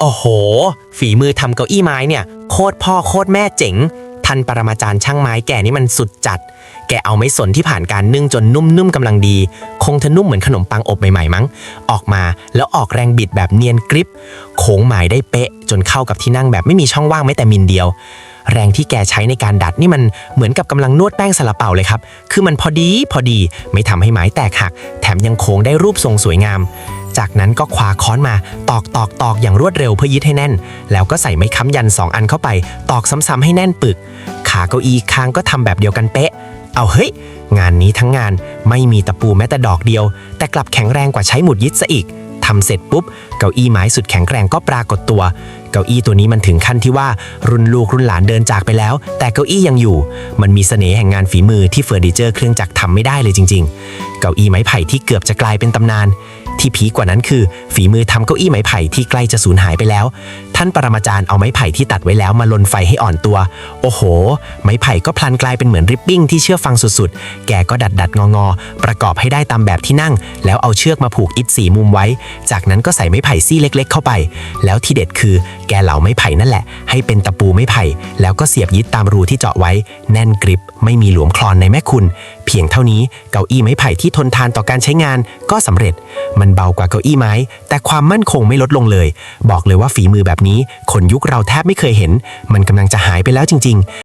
โอ้โห ฝีมือทำเก้าอี้ไม้เนี่ย โคตรพ่อโคตรแม่เจ๋งทันปรมาจารย์ช่างไม้แก่นี่มันสุดจัด แกเอาไม้สนที่ผ่านการนึ่งจนนุ่มๆกำลังดี คงจะนุ่มเหมือนขนมปังอบใหม่ๆมั้ง ออกมาแล้วออกแรงบิดแบบเนียนกริบ โค้งหมายได้เป๊ะ จนเข้ากับที่นั่งแบบไม่มีช่องว่างแม้แต่มิลเดียว แรงที่แกใช้ในการดัดนี่มันเหมือนกับกำลังนวดแป้งซาลาเปาเลยครับ คือมันพอดีพอดีไม่ทำให้ไม้แตกหัก แถมยังโค้งได้รูปทรงสวยงาม จากนั้นก็คว้าค้อนมาตอกตอกตอกอย่างรวดเร็วเพื่อยึดให้แน่น แล้วก็ใส่ไม้ค้ำยันสองอันเข้าไป ตอกซ้ำๆให้แน่นปึก ขาเก้าอี้คางก็ทำแบบเดียวกันเป๊ะ เอาเฮ้ย งานนี้ทั้งงานไม่มีตะปูแม้แต่ดอกเดียว แต่กลับแข็งแรงกว่าใช้หมุดยึดซะอีกทำเสร็จปุ๊บ เก้าอี้ไม้สุดแข็งแกร่งก็ปรากฏตัว เก้าอี้ตัวนี้มันถึงขั้นที่ว่ารุ่นลูกรุ่นหลานเดินจากไปแล้ว แต่เก้าอี้ยังอยู่ มันมีเสน่ห์แห่งงานฝีมือที่เฟอร์นิเจอร์เครื่องจักรทำไม่ได้เลยจริง ๆ เก้าอี้ไม้ไผ่ที่เกือบจะกลายเป็นตำนาน ที่พีคกว่านั้นคือ ฝีมือทำเก้าอี้ไม้ไผ่ที่ใกล้จะสูญหายไปแล้ว ท่านปรมาจารย์เอาไม้ไผ่ที่ตัดไว้แล้วมาลนไฟให้อ่อนตัว โอ้โห ไม้ไผ่ก็พลันกลายเป็นเหมือนริบบิ้งที่เชื่อฟังสุดๆ แกก็ดัดดัดงองอประกอบให้ได้ตามแบบที่นั่ง แล้วเอาเชือกมาผูกอิฐสีมุมไว้ จากนั้นก็ใส่ไม้ไผ่ซี่เล็ก ๆ เข้าไป แล้วที่เด็ดคือ แกเหลาไม้ไผ่นั่นแหละ ให้เป็นตะปูไม้ไผ่ แล้วก็เสียบยึดตามรูที่เจาะไว้ แน่นกริบ ไม่มีหลวมคลอนในแม่คุณ เพียงเท่านี้เก้าอี้ไม้ไผ่ที่ทนทานต่อการใช้งานก็สำเร็จมันเบากว่าเก้าอี้ไม้ แต่ความมั่นคงไม่ลดลงเลย บอกเลยว่าฝีมือแบบนี้ คนยุคเราแทบไม่เคยเห็น มันกำลังจะหายไปแล้วจริง ๆ